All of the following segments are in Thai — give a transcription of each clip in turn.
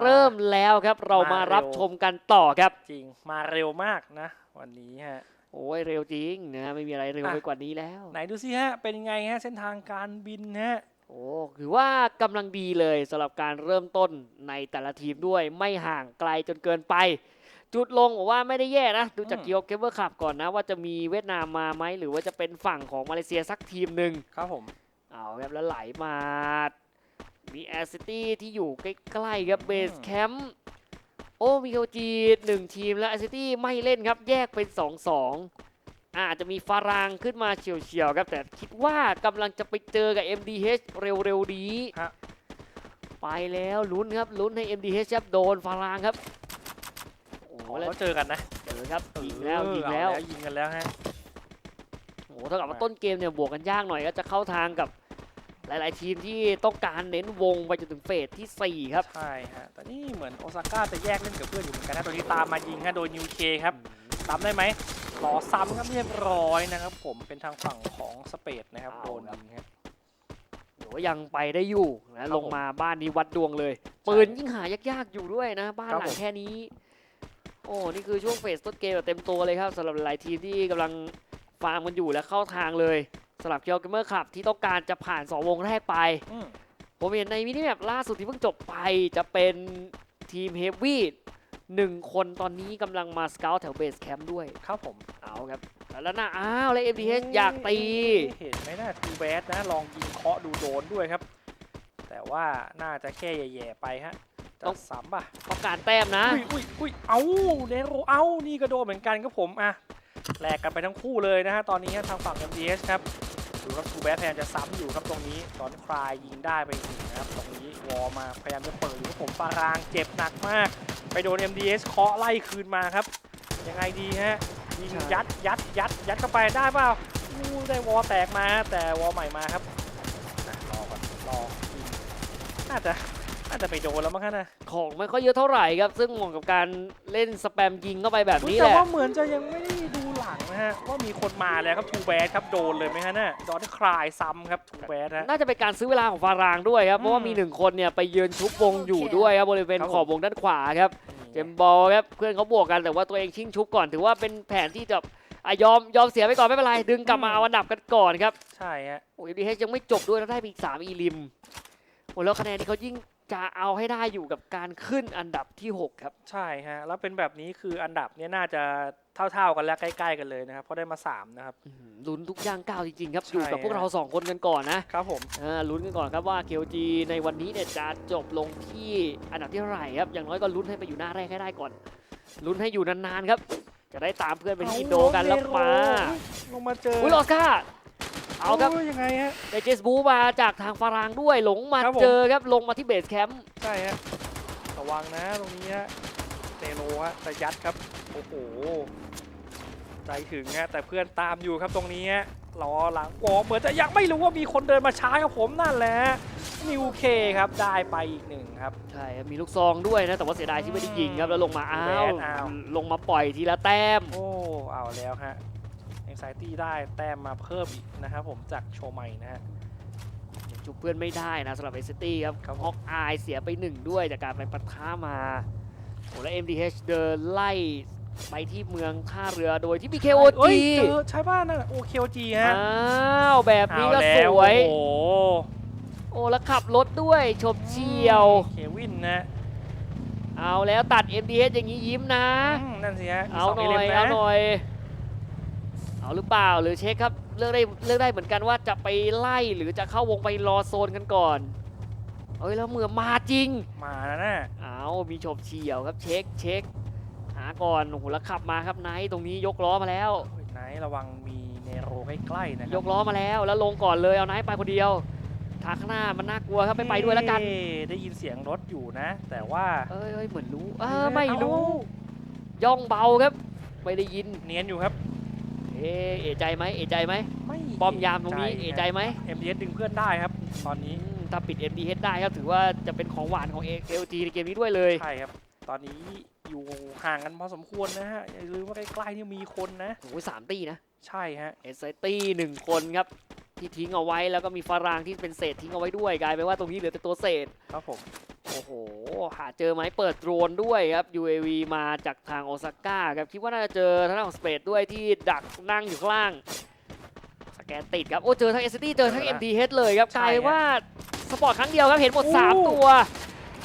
เริ่มแล้วครับ เรามารับชมกันต่อครับ จริงมาเร็วมากนะ วันนี้ฮะโอ้ยเร็วจริงนะไม่มีอะไรเร็วอะไปกว่านี้แล้ว ไหนดูสิฮะเป็นยังไงฮะเส้นทางการบินฮะโอ้ถือว่ากำลังดีเลยสำหรับการเริ่มต้นในแต่ละทีมด้วยไม่ห่างไกลจนเกินไป จุดลงผมว่าไม่ได้แย่นะ ดูจากอืมเกียวเกมเบอร์ขับก่อนนะ ว่าจะมีเวียดนามมาไหมหรือว่าจะเป็นฝั่งของมาเลเซียสักทีมหนึ่งครับผมเอาครับแล้วไหลมา มีแอสซิตี้ที่อยู่ใกล้ๆครับเบสแคมป์โอ้มีโคจีหนึ่งทีมแล้วแอสซิตี้ไม่เล่นครับแยกเป็น 2-2อาจจะมีฟารางขึ้นมาเฉียวๆครับ แต่คิดว่ากำลังจะไปเจอกับ MDH เร็วๆนี้ฮะไปแล้วลุ้นครับลุ้นให้ MDH ครับโดนฟารางครับโอ้โหอ๋อแล้วเขาเจอกันนะเจอครับยิงแล้วเออยิงแล้วเอายิงกันแล้วฮะโอ้โหเท่ากับว่าต้นเกมเนี่ยบวกกันยากหน่อยก็จะเข้าทางกับ หลาย ๆ ทีมที่ต้องการเน้นวงไปจนถึงเฟสที่ 4 ครับใช่ฮะแต่นี่เหมือนโอซาก้าจะแยกเล่นกับเพื่อนอยู่เหมือนกันนะตัวนี้ตามมายิงฮะโดยนิวเคครับซ้ำได้ไหมรอซ้ำครับเรียบร้อยนะครับผมเป็นทางฝั่งของสเปดนะครับเอาโดนครับยิงฮะหรือว่ายังไปได้อยู่ครันะบลงมาบ้านนี้วัดดวงเลย ปืนยิ่งหายาก ๆ อยู่ด้วยนะ บ้านครับหลัผงมแค่นี้ โอ้นี่คือช่วงเฟสต้นเกมแบบเต็มตัวเลยครับสำหรับหลายทีมที่กำลังฟาร์มกันอยู่และเข้าทางเลย สำหรับเกียวเกมเมอร์คลับที่ต้องการจะผ่าน 2 วงแรกไปอืมผมเห็นในมินิแมปล่าสุดที่เพิ่งจบไปจะเป็นทีมเฮฟวี่หนึ่งคนตอนนี้กำลังมาสเกลแถวเบสแคมป์ด้วย ครับผม เอาครับ แล้วนะอ้าวแล้ว MDH อยากตี เห็นไหมน่าทูแบดนะ ลองยิงเคาะดูโดนด้วยครับ แต่ว่าน่าจะแค่แย่ๆไปฮะจะซ้ำป่ะต้องการแต้มนะ อุ้ยอุ้ยอุ้ยเอาเนโรเอานี่ก็โดนเหมือนกันครับผมอะแลกกันไปทั้งคู่เลยนะฮะ ตอนนี้ทางฝั่ง MDS ครับ ดูครับทูแบดพยายามจะซ้ำอยู่ครับตรงนี้ตอนคลายยิงได้ไปอีกหนึ่งนะครับตรงนี้วอลมาพยายามจะเปิดอยู่ครับผมฟารางเจ็บหนักมาก ไปโดน MDS เคาะไล่คืนมาครับยังไงดีฮะยิงใช่ยัดยัดยัดยัดเข้าไปได้เปล่าอู้ได้วอลแตกมาแต่วอลใหม่มาครับอะรอก่อนรอยิงน่าจะน่าจะไปโดนแล้วมั้งคะนะของไม่ค่อยเยอะเท่าไหร่ครับ ซึ่งเหมาะกับการเล่นสแปมยิงเข้าไปแบบอุ๊ยนี้แต่แหละว่าเหมือนจะยังไม่ได้ดู หลังนะฮะว่ามีคนมาแล้วครับทูแบดครับโดนเลยไหมฮะน่ะดอนคลายซ้ำครับทูแบดฮะ น่าจะเป็นการซื้อเวลาของฟารางด้วยครับ เพราะว่าอืมมีหนึ่งคนเนี่ยไปยืนชุบวงอยู่ด้วยครับบริเวณครับขอบวงด้านขวาครับ เจมส์บอลครับเพื่อนเขาบวกกันแต่ว่าตัวเองชิงชุบก่อนถือว่าเป็นแผนที่จะอะยอมยอมเสียไปก่อนไม่เป็นไร ดึงกลับมาเอาอันดับกันก่อนครับใช่ฮะโอ้ยดีเฮยังไม่จบด้วยแล้วได้ไปอีกสามอีลิมโอ้แล้วคะแนนที่เขายิ่งจะเอาให้ได้อยู่กับการขึ้นอันดับที่หกครับ ใช่ฮะแล้วเป็นแบบนี้คืออันดับเนี้ยน่าจะ เท่าๆกันแล้วใกล้ๆกันเลยนะครับเพราะได้มาสามนะครับ อื้อหือลุ้นทุกย่างก้าวจริงๆครับใช่ อยู่กับพวกเราสองคนกันก่อนนะครับผมอ่าลุ้นกันก่อนครับว่า KOG ในวันนี้เนี่ยจะจบลงที่อันดับที่เท่าไหร่ครับอย่างน้อยก็ลุ้นให้ไปอยู่หน้าแรกให้ได้ก่อนลุ้นให้อยู่นานๆครับ จะได้ตามเพื่อนไปที่อินโดกันแล้วมาลงมาเจออุ้ยลอสก้าเอาครับ โยยังไงฮะ ได้เจสบูมาจากทางฟารางด้วยหลงมาครับผม เจอครับลงมาที่เบสแคมป์ใช่ฮะระวังนะตรงนี้ฮะเตโลฮะแต่ยัดครับ โอ้โห ใจถึงฮะแต่เพื่อนตามอยู่ครับตรงนี้ฮะรอหลังวอลเหมือนจะยังไม่รู้ว่ามีคนเดินมาช้ากับผมนั่นแหละนิวเคครับได้ไปอีกหนึ่งครับ ใช่ครับมีลูกซองด้วยนะ แต่ว่าเสียดายที่ไม่ได้ยิงครับ แล้วลงมาอ้าวแบนอ้าว ลงมาปล่อยทีละแต้ม โอ้เอาแล้วฮะเอ็กไซตี้ได้แต้มมาเพิ่มอีกนะครับผมจากโชว์ใหม่นะฮะจุบเพื่อนไม่ได้นะสำหรับเอสตี้ครับครับผม ฮอกอายเสียไปหนึ่งด้วยจากการไปปะทะมาโอ้แล้ว MDH เดินไล่ ไปที่เมืองท่าเรือโดยที่มีเอ้ KOG ยเจอใช่ป่ะนั่นน่ะโอเคโอจีฮะอ้าวแบบนี้ก็เอาสแล้ววย โอ้โหโอ้แล้วขับรถด้วยชมเชียว เควินนะเอาแล้วตัด MDH อย่างนี้ยิ้มนะ อืมนั่นสิฮะมีเอาสงหน่เลอยมนะเอาหน่อย เอาหรือเปล่าหรือเช็คครับเลือกได้เลือกได้เหมือนกันว่าจะไปไล่หรือจะเข้าวงไปรอโซนกันก่อนเอ้ยแล้วเมื่อมาจริง มาแล้วน่ะเอามีโฉบเฉี่ยวครับเช็คเช็คหาก่อนโอ้โหแล้วขับมาครับไนท์ตรงนี้ยกล้อมาแล้วเฮ้ยไหนระวังมีเนโรใกล้ๆนะคยรับกล้อมาแล้วแล้วลงก่อนเลยเอาไนท์ไปคนเดียวทางข้างหน้ามันน่ากลัวครับไม่ไปด้วยแล้วกัน เอ๊ะได้ยินเสียงรถอยู่นะ แต่ว่าเอ้ยเอ้ยเหมือนรู้เออไม่รู้เอ้าย่องเบาครับ ไม่ได้ยิน เนียนอยู่ครับเอ๊ะเอะใจไหมเอะใจไหมไม่ป้อมยามตรงนี้เอะใจไหมเอ็มดีเอสดึงเพื่อนได้ครับ ตอนนี้ อืมถ้าปิด MDH ได้ครับถือว่าจะเป็นของหวานของ ALG ในเกมนี้ด้วยเลย ใช่ครับ ตอนนี้อยู่ห่างกันพอสมควรนะฮะ อย่าลืมว่าใกล้ๆนี่มีคนนะโอ้ยสามตีนะ ใช่ฮะเอสไซตี้หนึ่งคนครับ ที่ทิ้งเอาไว้แล้วก็มีฟารางที่เป็นเศษทิ้งเอาไว้ด้วยกลายเป็นว่าตรงนี้เหลือแต่ตัวเศษ ครับผมโโอ้โห หาเจอไหมเปิดโดรนด้วยครับ UAV มาจากทางโอซาก้าครับ คิดว่าน่าจะเจอทางด้านของสเปดด้วยที่ดักนั่งอยู่ข้างล่าง สแกนติดครับ โอ้เจอทั้ง s อ t เจอทั้ง MDH เลยครับกลายเป็นว่าสปอร์ตครั้งเดียวครับเห็นหมด3ตัว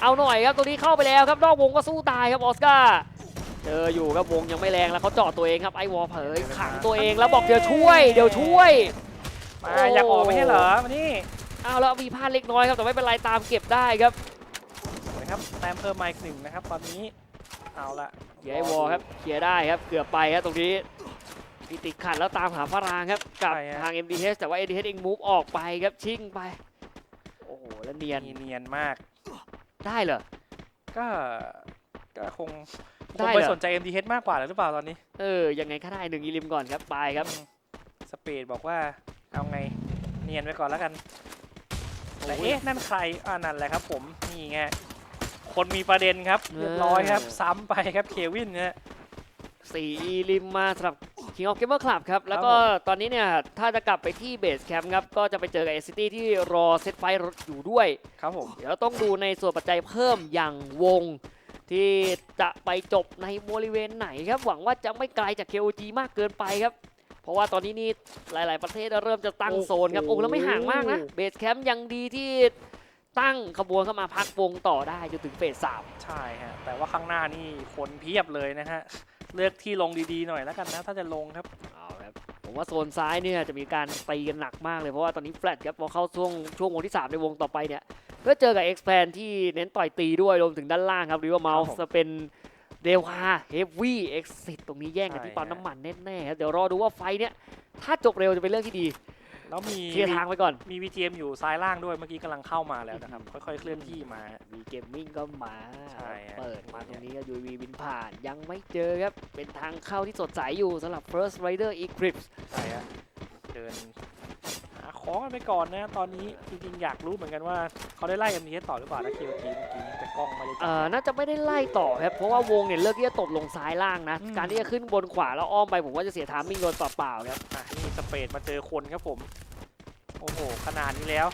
เอาหน่อยครับตัวนี้เข้าไปแล้วครับนอกวงก็สู้ตายครับออสการ์เจออยู่ครับวงยังไม่แรงแล้วเขาเจาะตัวเองครับไอวอลเผยขังตัวเองแล้วบอกเดี๋ยวช่วย เดี๋ยวช่วยมาโอ้อยากออกไม่ใช่เหรอมานี่เอาแล้วมีพลาดเล็กน้อยครับแต่ไม่เป็นไรตามเก็บได้ครับนะครับแต้มเพิ่มมาอีกหนึ่งนะครับตอนนี้เอาละเคลียร์ไอวอลครับเคลียร์ได้ครับเกือบไปครับตรงนี้มีติดขัดแล้วตามหาพระรางครับกับทาง MDH แต่ว่า MDH เองมูฟออกไปครับชิ่งไปโอ้โหแล้วเนียนเนียนมาก ได้เหรอ ก็ก็คงคได้งเหรอ ไปสนใจ MDH มากกว่าหรือเปล่าตอนนี้เออ ยังไงก็ได้หนึ่งอีลิมก่อนครับ ไปครับอืมสเปดบอกว่าเอาไงเนียนไว้ก่อนแล้วกันแต่โอ้ย เอ๊ะนั่นใครอ่านั่นแหละครับ ผมนี่ไงคนมีประเด็นครับเออเรียบร้อยครับซ้ำไปครับเควินเนี่ยสี่อีลิมมาสำหรับ King of Gamer Club ครับ แล้วก็ครับผมตอนนี้เนี่ย ถ้าจะกลับไปที่เบสแคมป์ครับ ก็จะไปเจอกับ SCT ที่รอเซตไฟท์รถอยู่ด้วย ครับผม เดี๋ยวต้องดูในส่วนปัจจัยเพิ่มอย่างวง ที่จะไปจบในบริเวณไหนครับ หวังว่าจะไม่ไกลจาก KOG มากเกินไปครับ เพราะว่าตอนนี้นี่หลาย ๆ ประเทศเริ่มจะตั้งโซนครับ โอ้แล้วไม่ห่างมากนะเบสแคมป์ยังดีที่ตั้งขบวนเข้ามาพักวงต่อได้จนถึงเฟสสามใช่ฮะแต่ว่าข้างหน้านี่คนเพียบเลยนะฮะ เลือกที่ลงดีๆหน่อยแล้วกันนะถ้าจะลงครับเอาครับผมว่าโซนซ้ายเนี่ยจะมีการตีกันหนักมากเลยเพราะว่าตอนนี้แฟลตครับพอเข้าช่วงช่วงวงที่ 3 ในวงต่อไปเนี่ยก็เจอกับ x p a n ที่เน้นต่อยตีด้วยรวมถึงด้านล่างครับหรือว่าเมาครับส์ผมจะเป็นเดวาเฮฟวี่เอ็กซิตตรงนี้แย่งกันที่ใช่ปั๊มฮะน้ำมันแน่ๆครับเดี๋ยวรอดูว่าไฟเนี่ยถ้าจบเร็วจะเป็นเรื่องที่ดี แล้วมีเคลียร์ทางไปก่อน มี VGM อยู่ซ้ายล่างด้วยเมื่อกี้กำลังเข้ามาแล้วนะครับ ค่อยๆเคลื่อนที่มา มีเกมมิ่งก็มา ใช่ฮะ เปิดมาตรงนี้ก็ยูวีบินผ่านยังไม่เจอครับ เป็นทางเข้าที่สดใสอยู่สำหรับ First Rider Eclipse ใช่ฮะเดินหาของกันไปก่อนนะตอนนี้จริงๆอยากรู้เหมือนกันว่าเขาได้ไล่ MDH ต่อหรือเปล่านะคิวทีเมื่อกี้แต่กล้องไม่ได้จัเอ่บอน่าจะไม่ได้ไล่ต่อครับ เพราะว่าวงเนี่ยเลือกที่จะตบลงซ้ายล่างนะ อืม การที่จะขึ้นบนขวาแล้วอ้อมไปผมว่าจะเสียทามมิ่งโดนเปล่าๆครับ อะนี่ สเปดมาเจอคนครับผม โอ้โห ขนาดนี้แล้ว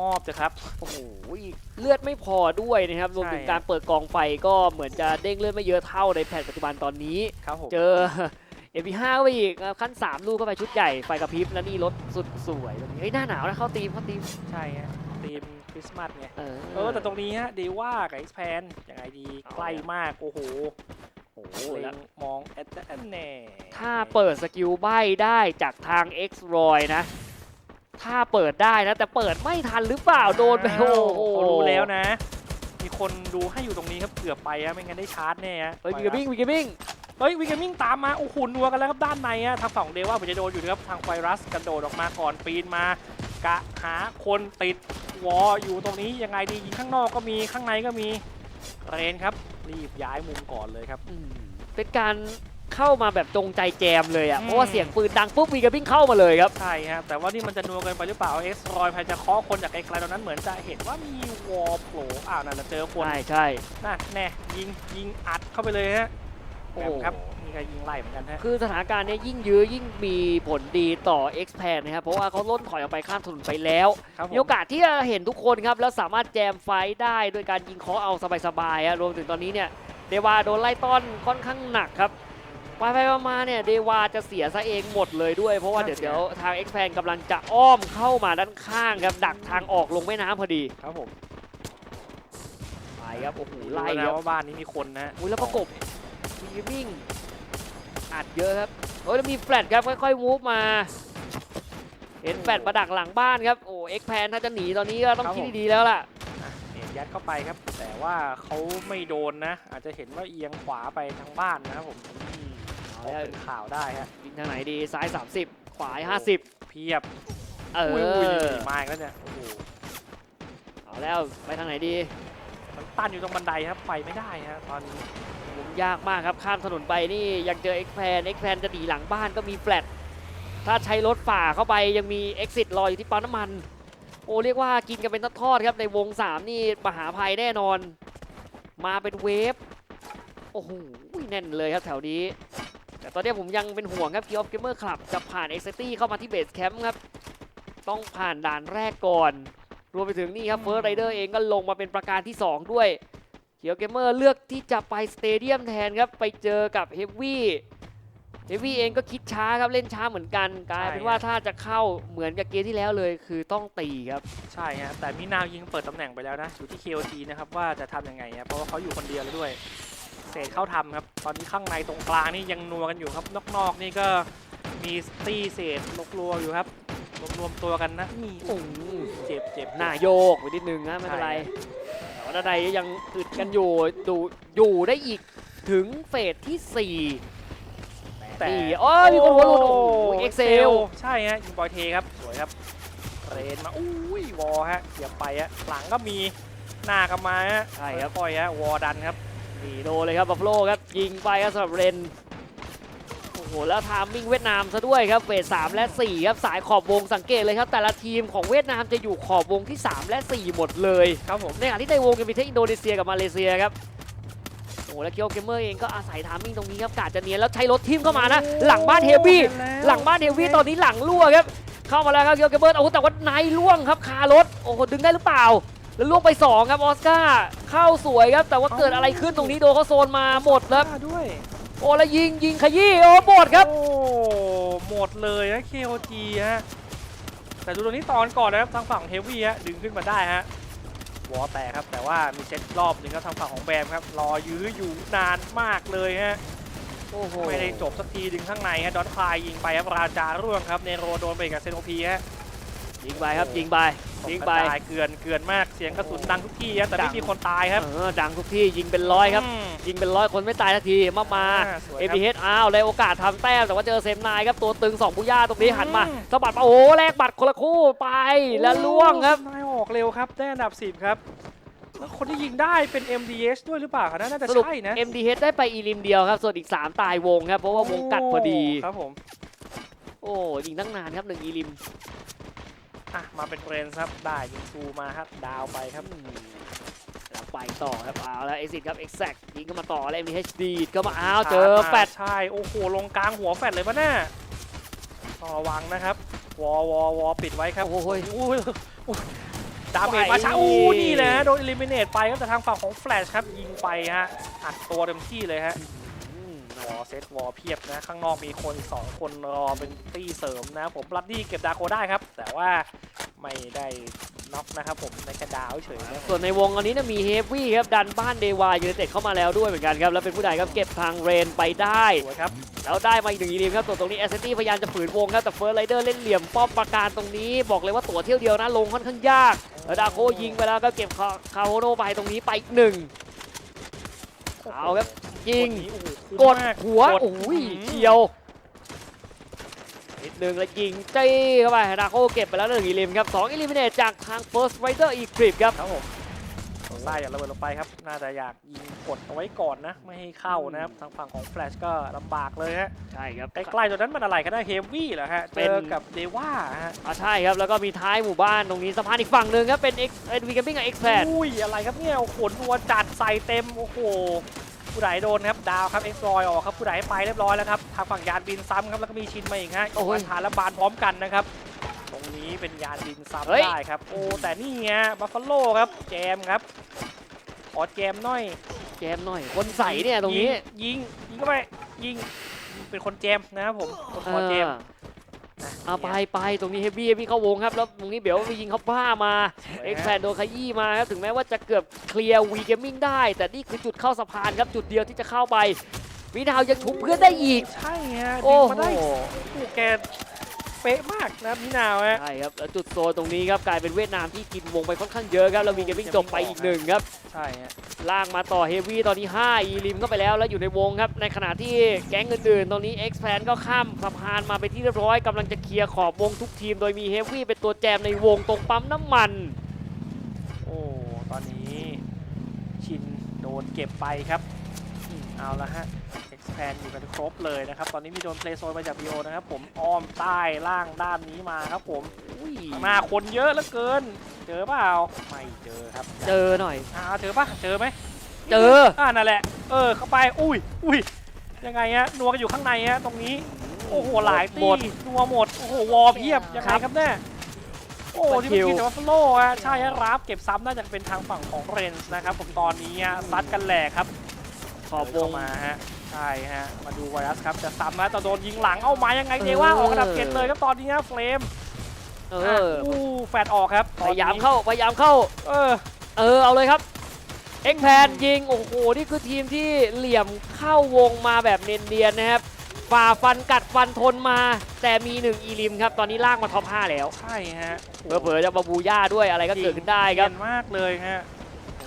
มอบเถอะครับ โอ้โหเลือดไม่พอด้วยนะครับรวมถึงใช่การเปิดกองไฟก็เหมือนจะเด้งเลือดไม่เยอะเท่าในแผนปัจจุบันตอนนี้ ครับผมเจอ MP5 เข้าไปอีกอะขั้น 3 ลูกเข้าไปชุดใหญ่ ไฟกระพริบแล้วนี่รถสุดสวยตรงนี้เฮ้ยหน้าหนาวนะเข้าตีมเข้าตีมใช่ฮะทีมคริสต์มาสไงเออเออแต่ตรงนี้ฮะเดว่ากับ e x p a n ยังไงดีเอาใกล้มากโอ้โห โอ้โหเล็แล้วงมองแอดแอนแน่ถ้าเปิดสกิลใบได้จากทาง X r o y นะ ถ้าเปิดได้นะ แต่เปิดไม่ทันหรือเปล่าโดนไปโอ้โหเขารู้แล้วนะ มีคนดูให้อยู่ตรงนี้ครับเกือบไปฮะไม่งั้นได้ชาร์จแน่ฮะเฮ้ยวิกเกอร์บิ้งวิกเกอร์บิ้งเฮ้ยวิกเกอร์มิ่งตามมาโอ้โหนัวกันแล้วครับด้านในฮะทางฝั่งเดว่าผมจะโดนอยู่นะครับทางไวรัสกระโดดออกมาก่อนปีนมากะหาคนติดวออยู่ตรงนี้ยังไงดียิงข้างนอกก็มีข้างในก็มีเรนครับ รีบย้ายมุมก่อนเลยครับอืมเป็นการเข้ามาแบบจงใจแจมเลยอะอืมเพราะว่าเสียงปืนดังปุ๊บวีกระบิ้งเข้ามาเลยครับ ใช่ฮะแต่ว่านี่มันจะนัวเกินไปหรือเปล่าเอสรอยพยายามจะเคาะคนจากไกลๆตรงนั้นเหมือนจะเห็นว่ามีวอลโผล่อ้าวนั่นนะเจอคน ใช่ใช่น่ะแน่ยิงยิงอัดเข้าไปเลยฮะโอ้แหมครับ มีใครยิงไล่เหมือนกันฮะ คือสถานการณ์เนี้ยยิ่งยื้อยิ่งมีผลดีต่อ X p a n นะครับ เพราะว่าเขาล่นถอยออกไปข้ามถนนไปแล้ว ครับผมีโอกาสที่จะเห็นทุกคนครับ แล้วสามารถแจมไฟท์ได้โดยการยิงเคาะเอาสบายๆอะรวมถึงตอนนี้เนี่ยเดวาโดนไล่ต้อนค่อนข้างหนักครับไปไปๆมาๆเนี่ยเดวาจะเสียซะเองหมดเลยด้วย เพราะว่าเดี๋ยวเดี๋ยวทาง X p a n กำลังจะอ้อมเข้ามาด้านข้างครับดักทางออกลงแม่น้ำพอดีครับผมไปครับโอ้โหไล่ไล่แล้ควรับว่าบ้านนี้มีคนนะฮะอุ้ยแล้วประกบมีวิ่ง อัดเยอะครับ โอ้ยแล้วมีแฟลตครับค่อยๆวูฟมา เห็นแฟลตมาดักหลังบ้านครับ โอ้เอ็กแพนถ้าจะหนีตอนนี้ก็ต้องคิดดีๆแล้วล่ะอะเอ็นยัดเข้าไปครับ แต่ว่าเขาไม่โดนนะ อาจจะเห็นว่าเอียงขวาไปทางบ้านนะครับผมเอาเขาแล้วเป็นข่าวได้ฮะวิ่งทางไหนดีซ้าย 30 ขวา50 เพียบ เอออุ้ยอุ้ยมาอีกแล้วเนี่ยโอ้โหเอาแล้วไปทางไหนดี มันตันอยู่ตรงบันไดครับไปไม่ได้ฮะตอนนี้มุม ยากมากครับ ข้ามถนนไปนี่ยังเจอ X p a n X p a n จะหนีหลังบ้านก็มีแฟลตถ้าใช้รถฝ่าเข้าไปยังมี Exit รออยู่ที่ปั๊มน้ำมัน โอ้เรียกว่ากินกันเป็นทอดครับในวง 3 นี่มหาภัยแน่นอน มาเป็นเวฟ โอ้โหแน่นเลยครับแถวนี้ แต่ตอนนี้ผมยังเป็นห่วงครับ Key of Gamer Club จะผ่าน e x i t y เข้ามาที่เบสแคมป์ครับ ต้องผ่านด่านแรกก่อน รวมไปถึงนี่ครับเฟิร์สไรเดอร์เองก็ลงมาเป็นประการที่ 2 ด้วย ขียวเกมเมอร์เลือกที่จะไปสเตเดียมแทนครับ ไปเจอกับเฮฟวี่เฮฟวี่เองก็คิดช้าครับเล่นช้าเหมือนกันกลายเป็นว่าถ้าจะเข้าเหมือนกับเกมที่แล้วเลยคือต้องตีครับ ใช่ฮะแต่มินาวยิงเปิดตำแหน่งไปแล้วนะอยู่ที่ KOT นะครับว่าจะทำยังไงฮะเพราะว่าเขาอยู่คนเดียวแล้วด้วยเศษเข้าทำครับตอนนี้ข้างในตรงกลางนี่ยังนัวกันอยู่ครับนอกๆนี่ก็มีตีเศษลกลัวอยู่ครับรวมๆตัวกันนะนี่โอ้โหเจ็บเจ็บหน้าโยกไปนิดนึงนะไม่เป็นไรใช่แต่ว่า ด้านในยังอึดกันอยู่ดูอยู่ได้อีกถึงเฟสที่ 4 แต่นี่โอ้ยมีคนหัวหลุดโอ้เอ็กเซลใช่ฮะยิงบอยเทครับ สวยครับ เรนมาอุ้ยวอฮะเสียบไปฮะหลังก็มีหน้าก็มาฮะใช่ครับค่อยฮะวอดันครับนี่โดนเลยครับบัฟโลครับยิงไปครับสำหรับเรน โอ้โหแล้วทามมิ่งเวียดนามซะด้วยครับเฟส3และ4ครับสายขอบวงสังเกตเลยครับ แต่ละทีมของเวียดนามจะอยู่ขอบวงที่ 3 และ 4 หมดเลยครับผมในขณะที่ในวงยังมีทั้งอินโดนีเซียกับมาเลเซียครับโอ้โหแล้วเกียวเกมเมอร์เองก็อาศัยทามมิ่งตรงนี้ครับกาจะเนียนแล้วใช้รถทีมเข้ามานะ หลังบ้านเฮฟวี่หลังบ้านเฮฟวี่ตอนนี้หลังรั่วครับเข้ามาแล้วครับเกียวเกมเมอร์โอ้โหแต่ว่าไนท์ล่วงครับคารถโอ้โหดึงได้หรือเปล่า แล้วล่วงไปสองครับออสการ์เข้าสวยครับแต่ว่าเกิดอะไรขึ้นตรงนี้โดนเขาโซนมาหมดแล้วหน้าด้วย โอ้แล้วยิงยิงขยี้โอ้หมดครับ โอ้หมดเลยนะ KOG ฮะ แต่ดูตรงนี้ตอนก่อนนะครับทางฝั่งเฮฟวี่ฮะดึงขึ้นมาได้ฮะวอแตกครับ แต่ว่ามีเซตรอบหนึ่งครับทางฝั่งของแบมครับ รอยื้ออยู่นานมากเลยฮะโอ้โหไม่ได้จบสักทีดึงข้างในฮะดอนคลายยิงไปครับราจาร่วงครับเนโรโดนไปกับเซนโอพีฮะ ยิงไปครับยิงไปยิงไปตกกระจายเกลือนเกลือนมากเสียงกระสุนดังทุกที่ฮะแต่ไม่มีคนตายครับเออดังทุกที่ยิงเป็นร้อยครับอืมยิงเป็นร้อยคนไม่ตายสักทีมามาอ่าสวยเอครับพีเฮดอ้าวเลยโอกาสทำแต้มแต่ว่าเจอเซมนายครับตัวตึงสองผู้ย่าตรงนี้หันมาอืมสะบัดมาโอ้โหแลกบัตรคนละคู่ไปแล้วล่วงครับนายออกเร็วครับได้อันดับสิบครับแล้วคนที่ยิงได้เป็น MDS ด้วยหรือเปล่าครับน่าจะสรุปใช่นะ MDH ได้ไปอีลิมเดียวครับ ส่วนอีก 3 ตายวงครับ เพราะว่าวงกัดพอดีครับผม โอ้ยิงตั้งนานครับหนึ่งอีลิม อะมาเป็นเรนส์ครับได้ยิงซูมาครับดาวไปครับอืมแล้วไปต่อครับเอาแล้วเอ็กซิครับเอ็กแซกยิงก็มาต่อแล้ว MDH ดีดก็มาอ้าวเจอแฟดใช่โอ้โหลงกลางหัวแฟดเลยปะเนี่ยต้องระวังนะครับวอวอวอปิดไว้ครับโอ้โหอุ้ยอุ้ยดาเมจมาช้าไปอู้นี่นะโดนอิลิมิเนตไปครับแต่ทางฝั่งของแฟลชครับยิงไปฮะอัดตัวเต็มที่เลยฮะอืมวอเซตวอเพียบนะ ข้างนอกมีคนอีกสองคนรอเป็นตี้เสริมนะ ผมบลัดดี้เก็บดาโคได้ครับ แต่ว่าไม่ได้น็อกนะครับผมในกระดาวเฉยๆนะส่วนในวงอันนี้เนี่ยมีเฮฟวี่ครับดันบ้านเดวายยูไนเต็ดเข้ามาแล้วด้วยเหมือนกันครับ แล้วเป็นผู้ใดครับเก็บทางเรนไปได้สวยครับแล้วได้มาอีกหนึ่งอีลิมครับตัวตรงนี้แอสเซตี้พยายามจะฝืนวงครับแต่เฟิร์สไรเดอร์เล่นเหลี่ยมป้อมประการตรงนี้ บอกเลยว่าตั๋วเที่ยวเดียวนะลงค่อนข้างยากแล้วดาโคยิงไปแล้วก็เก็บคาคาโฮโนไปตรงนี้ไปอีกหนึ่งเอาครับยิงคนนี้โอ้โห กคุ้มดมากหัวกด โอ้ยอื้อหือเฉียว นิดนึงแล้วยิงจี้เข้าไปดาโคเก็บไปแล้วหนึ่งอีลิมครับสองอีลิมิเนตจากทาง First Rider อีกคลิปครับ ครับผมไล่อย่าระเบิดลงไปครับ น่าจะอยากยิงกดเอาไว้ก่อนนะ ไม่ให้เข้านะครับ ทางฝั่งของแฟลชก็ลำบากเลยฮะ ใช่ครับ ใกล้ๆตัวนั้นมันอะไรกันนะเฮฟวี่เหรอฮะเป็เจนอกับเดว่าฮะ อ่าใช่ครับ แล้วก็มีท้ายหมู่บ้านตรงนี้สะพานอีกฝั่งหนึ่งครับ เป็น X เอ็นวีแคมปิ้งกับ X แ a อุ้ย อะไรครับเนี่ย โอ้โหขนวัวจัดใส่เต็ม โอ้โห ผู้ใดโดนครับดาวครับเอ็กซ์รอยออกครับผู้ใดไปเรียบร้อยแล้วครับทางฝั่งยานบินซ้ำครับแล้วก็มีชินมาอีกฮะโอ้โหฐานและบานพร้อมกันนะครับตรงนี้เป็นยานบินซ้ำเฮ้ยได้ครับโอ้แต่นี่ไงบัฟฟาโลครับแจมครับขอแจมหน่อยแจมหน่อย คนใสเนี่ยตรงนี้ยิงยิงเข้าไปยิงเป็นคนแจมนะครับผมคนขอแจม เออเอาไปไปตรงนี้เฮฟวี่เฮฟวี่เข้าวงครับแล้วตรงนี้เบลไปยิงเขาบ้ามาเอ็กแ a นโดนขยี้มาครับถึงแม้ว่าจะเกือบเคลียร์วีเกมมิ่งได้ แต่นี่คือจุดเข้าสะพานครับจุดเดียวที่จะเข้าไปวิดาวยังทุบเพื่อนได้อีก ใช่ฮะโอ้ดึงโหมาได้โอ้โหแก เป๊ะมากนะครับพี่นาวฮะ ใช่ครับแล้วจุดโซนตรงนี้ครับกลายเป็นเวียดนามที่กินวงไปค่อนข้างเยอะครับแล้ววีเกมมิ่งจบไปอีกหนึ่งครับ ใช่ฮะ ล่างมาต่อเฮฟวี่ตอนนี้ 5 อีลิมเข้าไปแล้วแล้วอยู่ในวงครับ ในขณะที่แก๊งอื่นๆตรงนี้ X p a n ก็ข้ามสะพานมาเป็นที่เรียบร้อยกำลังจะเคลียร์ขอบวงทุกทีม โดยมีเฮฟวี่เป็นตัวแจมในวงตรงปั๊มน้ำมัน โอ้ ตอนนี้ชินโดนเก็บไปครับอืมเอาละฮะ expand อยู่กันครบเลยนะครับ ตอนนี้มีโดน play zone มาจาก BO นะครับ ผมอ้อมใต้ล่างด้านนี้มาครับผมอุ้ยข้างหน้าคนเยอะเหลือเกิน เจอเปล่าไม่เจอครับ เจอหน่อยอ้าวเจอปะเจอไหมเจออ่านั่นแหละ เออเข้าไปอุ้ยอุ้ยยังไงฮะนัวกันอยู่ข้างในฮะตรงนี้โอ้โหหลายหมตีดนัวหมดโอ้โหวอเพียบยังไงครับเนี่ยโอ้ที่เมื่อกี้แต่ว่าฟโลอะใช่ฮะรับเก็บซ้ำน่าจะเป็นทางฝั่งของเรนส์นะครับผมตอนนี้อะซัดกันแหลกครับ ขอบวเข้างมาฮะใช่ฮะมาดูไวรัสครับจะซ้ำนะแต่โดนยิงหลังเอามายังไงเดว่าออกกระดับเกตเลยครับตอนนี้ฮะเฟรมเออะออู้แฟดออกครับพยายามเข้าพยายามเข้า เออ เออเอาเลยครับเอ็กแพนยิงโอ้โหนี่คือทีมที่เหลี่ยมเข้าวงมาแบบเนียนๆนะครับฝ่าฟันกัดฟันทนมา แต่มีหนึ่งอีลิมครับ ตอนนี้ลากมาท็อป5แล้ว ใช่ฮะเผลอๆจะมาบูย่าด้วยอะไรก็เกิดขึ้นได้ครับเนียนมากเลยฮะ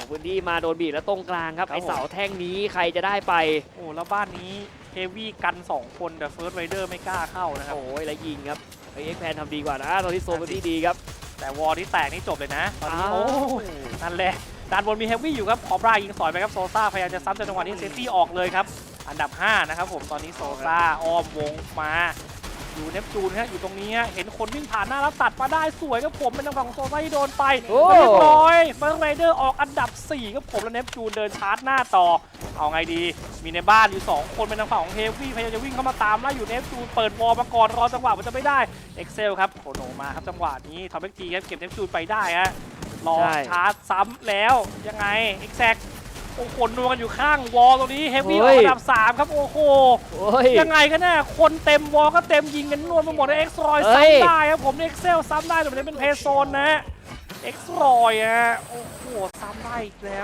โอ้โหพื้นที่มาโดนบีบแล้วตรงกลางครับ ครับไอเสาผมแท่งนี้ใครจะได้ไป โอ้แล้วบ้านนี้เฮฟวี่กัน 2 คนแต่เฟิร์สไรเดอร์ไม่กล้าเข้านะครับ โอ้ยแล้วยิงครับเอ็กแพนทำดีกว่านะ ตอนที่โซนพื้นที่ดีครับ แต่วอลที่แตกนี่จบเลยนะตอนนี้อ้าว โอ้ยนั่นแหละด้านบนมีเฮฟวี่อยู่ครับขอบรายิงสอยไปครับโซซ่าพยายามจะซ้ำแต่จังหวะนี้เซฟตี้ออกเลยครับ อันดับ 5 นะครับผมตอนนี้โซซ่าอ้อมวงมา อยู่เนปจูนฮะอยู่ตรงนี้ฮะเห็นคนวิ่งผ่านหน้าแล้วตัดมาได้สวยครับผมเป็นทางฝั่งของโซซ่าที่โดนไปโอ้เรียบร้อยเฟิร์สไรเดอร์ออกอันดับ4ครับผมแล้วเนปจูนเดินชาร์จหน้าต่อ เอาไงดีมีในบ้านอยู่ 2 คนเป็นทางฝั่งของเฮฟวี่พยายามจะวิ่งเข้ามาตามไล่อยู่เนฟจูนเปิดวอลมาก่อนรอจังหวะมันจะไม่ได้เอ็กเซลครับโคโนมาครับจังหวะนี้ทอมเบ็กทีครับเก็บเนฟจูนไปได้ฮะรอใช่ชาร์จซ้ำแล้วยังไงเอ็กแซก โอ้คนนัวกันอยู่ข้างวอลตรงนี้เฮฟวี่ออกอันดับ3ครับโอ้โห โอ้ย ยังไงกันแน่คนเต็มวอลก็เต็มยิงกันนวลไปหมดเลยเอ็กซ์รอยเอ้ย ซ้ำได้ครับผมเอ็กเซลซ้ำได้แต่ไม่ได้เป็นเพย์โซนนะเอ็กซ์รอยฮะโอ้โหซ้ำได้อีกแล้ว